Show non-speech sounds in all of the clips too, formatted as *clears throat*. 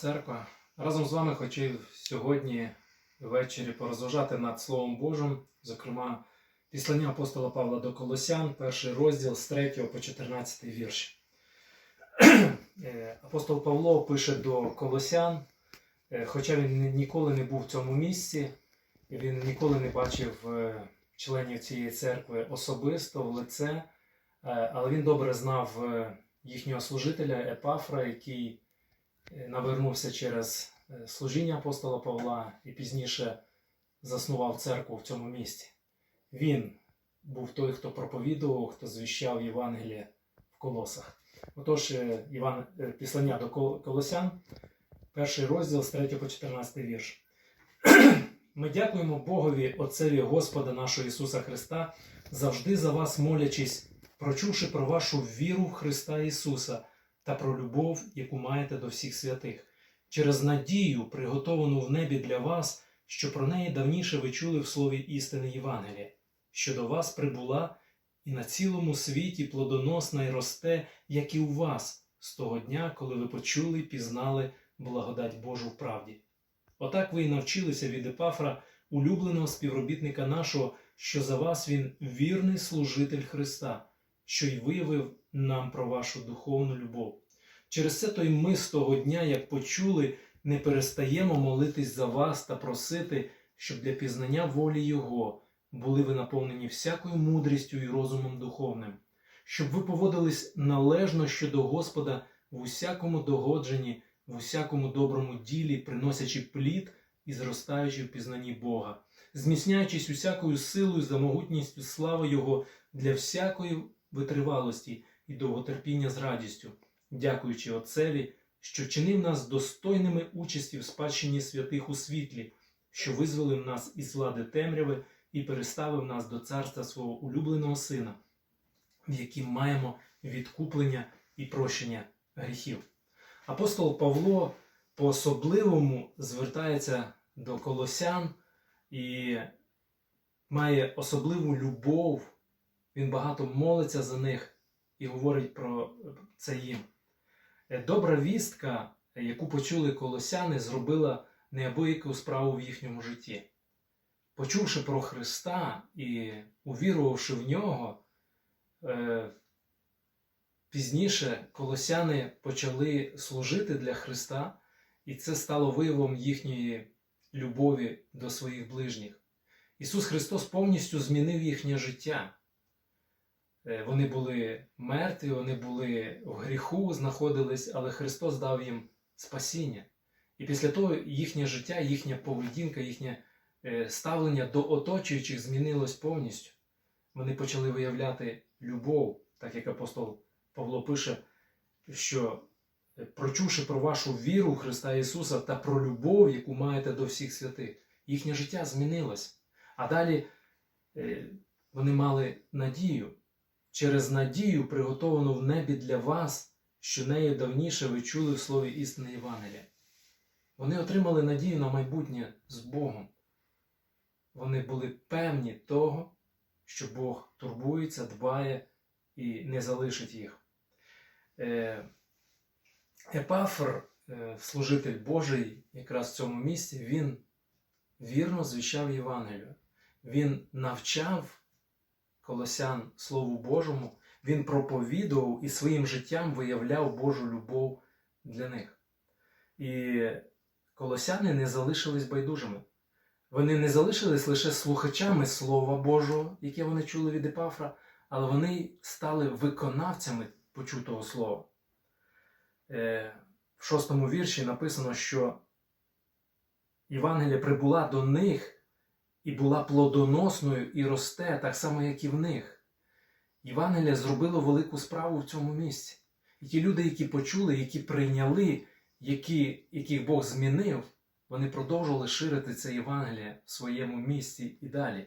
церква. Разом з вами хотів сьогодні ввечері порозважати над Словом Божим, зокрема, післання апостола Павла до Колосян, перший розділ з 3 по 14 вірш. *clears throat* Е, Апостол Павло пише до Колосян, е, хоча він ніколи не був в цьому місці, він ніколи не бачив е, членів цієї церкви особисто в лице, але він добре знав їхнього служителя Епафра, який навернувся через е, служіння апостола Павла і пізніше заснував церкву в цьому місті. Він був той, хто проповідував, хто звіщав Євангеліє в колосах. Отож, е, Іван, е, післання до Колосян, перший розділ з 3 по 14 вірш. *clears throat* Ми дякуємо Богові, Отцеві Господа нашого Ісуса Христа, завжди за вас молячись, прочувши про вашу віру в Христа Ісуса та про любов, яку маєте до всіх святих, через надію, приготовану в небі для вас, що про неї давніше ви чули в слові істини Євангелія, що до вас прибула і на цілому світі плодоносна й росте, як і у вас, з того дня, коли ви почули пізнали благодать Божу в правді. Отак ви й навчилися від Епафра, улюбленого співробітника нашого, що за вас він вірний служитель Христа, що й виявив нам про вашу духовну любов. Через це то й ми з того дня, як почули, не перестаємо молитись за вас та просити, щоб для пізнання волі Його були ви наповнені всякою мудрістю і розумом духовним, щоб ви поводились належно щодо Господа в усякому догодженні, в усякому доброму ділі, приносячи плід і зростаючи в пізнанні Бога, зміцняючись усякою силою за могутністю слави Його для всякої витривалості і довготерпіння з радістю, дякуючи Отцеві, що чинив нас достойними участі в спадщині святих у світлі, що визволив нас із влади темряви і переставив нас до царства свого улюбленого Сина, в яким маємо відкуплення і прощення гріхів. Апостол Павло по-особливому звертається до колосян і має особливу любов. Він багато молиться за них і говорить про це їм. Е, Добра вістка, яку почули колосяни, зробила неабияку справу в їхньому житті. Почувши про Христа і увірувавши в нього, е, пізніше колосяни почали служити для Христа, і це стало виявом їхньої любові до своїх ближніх. Ісус Христос повністю змінив їхнє життя. Е, Вони були мертві, вони були в гріху, знаходились, але Христос дав їм спасіння. І після того їхнє життя, їхня поведінка, їхнє е, ставлення до оточуючих змінилось повністю. Вони почали виявляти любов, так як апостол Павло пише, що е, прочувши про вашу віру в Христа Ісуса та про любов, яку маєте до всіх святих, їхнє життя змінилось. А далі вони мали надію. Через надію, приготовану в небі для вас, що нею давніше ви чули в слові істини Євангелія. Вони отримали надію на майбутнє з Богом. Вони були певні того, що Бог турбується, дбає і не залишить їх. Е, Епафр, е, служитель Божий, якраз в цьому місці, він вірно звіщав Євангелію. Він навчав колосян Слову Божому, він проповідував і своїм життям виявляв Божу любов для них. І колосяни не залишились байдужими. Вони не залишились лише слухачами Слова Божого, яке вони чули від Епафра, але вони стали виконавцями почутого слова. Е, В шостому вірші написано, що Євангелія прибула до них і була плодоносною і росте, так само, як і в них. Євангелія зробило велику справу в цьому місці. І ті люди, які почули, які прийняли, які, яких Бог змінив, вони продовжували ширити це Євангеліє в своєму місті і далі.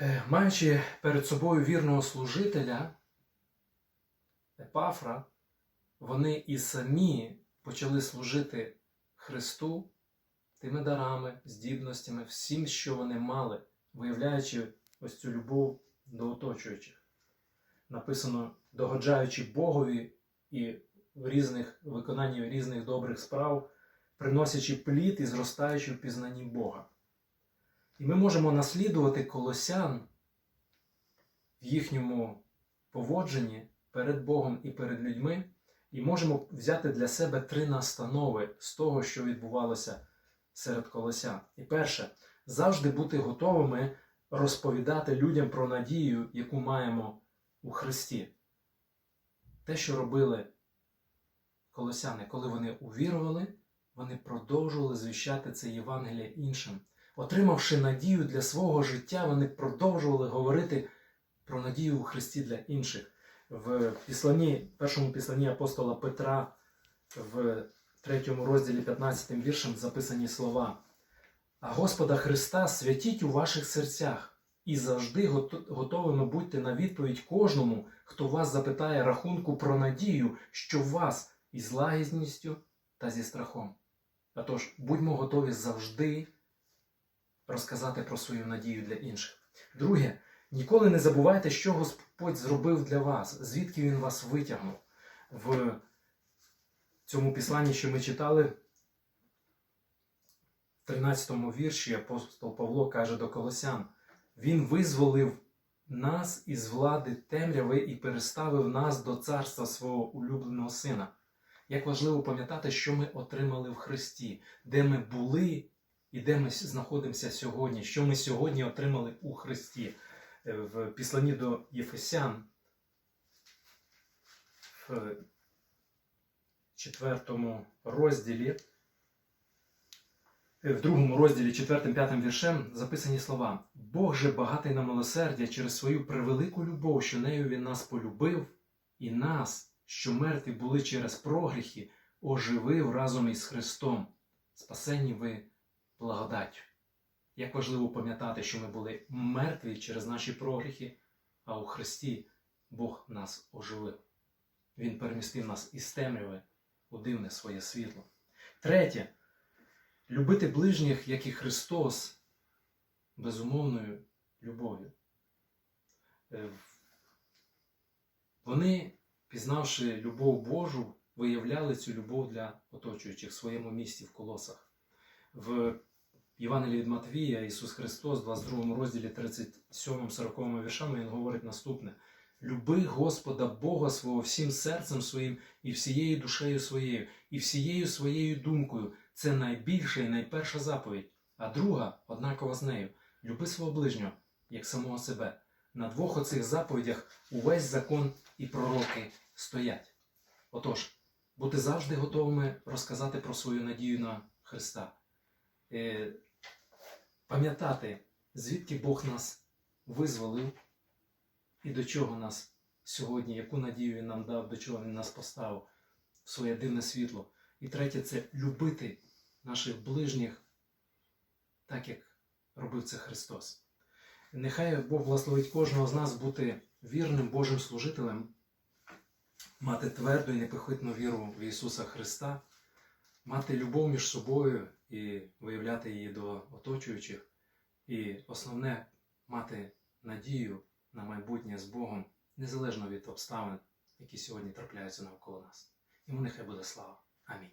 Е, Маючи перед собою вірного служителя, Епафра, вони і самі почали служити Христу тими дарами, здібностями, всім, що вони мали, виявляючи ось цю любов до оточуючих. Написано, догоджаючи Богові і в різних виконанні різних добрих справ, приносячи плід і зростаючи в пізнанні Бога. І ми можемо наслідувати колосян в їхньому поводженні перед Богом і перед людьми, і можемо взяти для себе три настанови з того, що відбувалося серед колосян. І перше, завжди бути готовими розповідати людям про надію, яку маємо у Христі. Те, що робили колосяни, коли вони увірували, вони продовжували звіщати це Євангеліє іншим. Отримавши надію для свого життя, вони продовжували говорити про надію у Христі для інших. В післанні, першому післанні апостола Петра в третьому розділі 15 віршем записані слова. А Господа Христа святіть у ваших серцях і завжди гото- готовими будьте на відповідь кожному, хто вас запитає рахунку про надію, що вас із лагідністю та зі страхом. Отож, будьмо готові завжди розказати про свою надію для інших. Друге, ніколи не забувайте, що Господь зробив для вас, звідки Він вас витягнув. В цьому післанні, що ми читали, в 13 вірші апостол Павло каже до Колосян: Він визволив нас із влади темряви і переставив нас до царства свого улюбленого сина. Як важливо пам'ятати, що ми отримали в Христі, де ми були і де ми знаходимося сьогодні, що ми сьогодні отримали у Христі. Е, В післанні до Єфесян четвертому розділі, е, в другому розділі, 4-5 віршем записані слова: Бог же багатий на милосердя через свою превелику любов, що нею він нас полюбив, і нас, що мертві були через прогріхи, оживив разом із Христом. Спасенні ви благодаттю. Як важливо пам'ятати, що ми були мертві через наші прогріхи, а у Христі Бог нас оживив. Він перемістив нас із темряви у дивне своє світло. Третє любити ближніх, як і Христос, безумовною любов'ю. Е, Вони, пізнавши любов Божу, виявляли цю любов для оточуючих в своєму місті в колосах. В Євангелії від Матвія Ісус Христос, в 22 розділі 37-40 віршами, Він говорить наступне: Люби Господа Бога свого всім серцем своїм і всією душею своєю, і всією своєю думкою. Це найбільша і найперша заповідь. А друга, однакова з нею, люби свого ближнього, як самого себе. На двох оцих заповідях увесь закон і пророки стоять. Отож, бути завжди готовими розказати про свою надію на Христа. Е, пам'ятати, звідки Бог нас визволив і до чого нас сьогодні, яку надію Він нам дав, до чого Він нас поставив в своє дивне світло. І третє це любити наших ближніх так як робив це Христос. Нехай Бог благословить кожного з нас бути вірним Божим служителем, мати тверду і непохитну віру в Ісуса Христа, мати любов між собою і виявляти її до оточуючих, і основне мати надію на майбутнє з Богом, незалежно від обставин, які сьогодні трапляються навколо нас. Йому нехай буде слава. Амінь.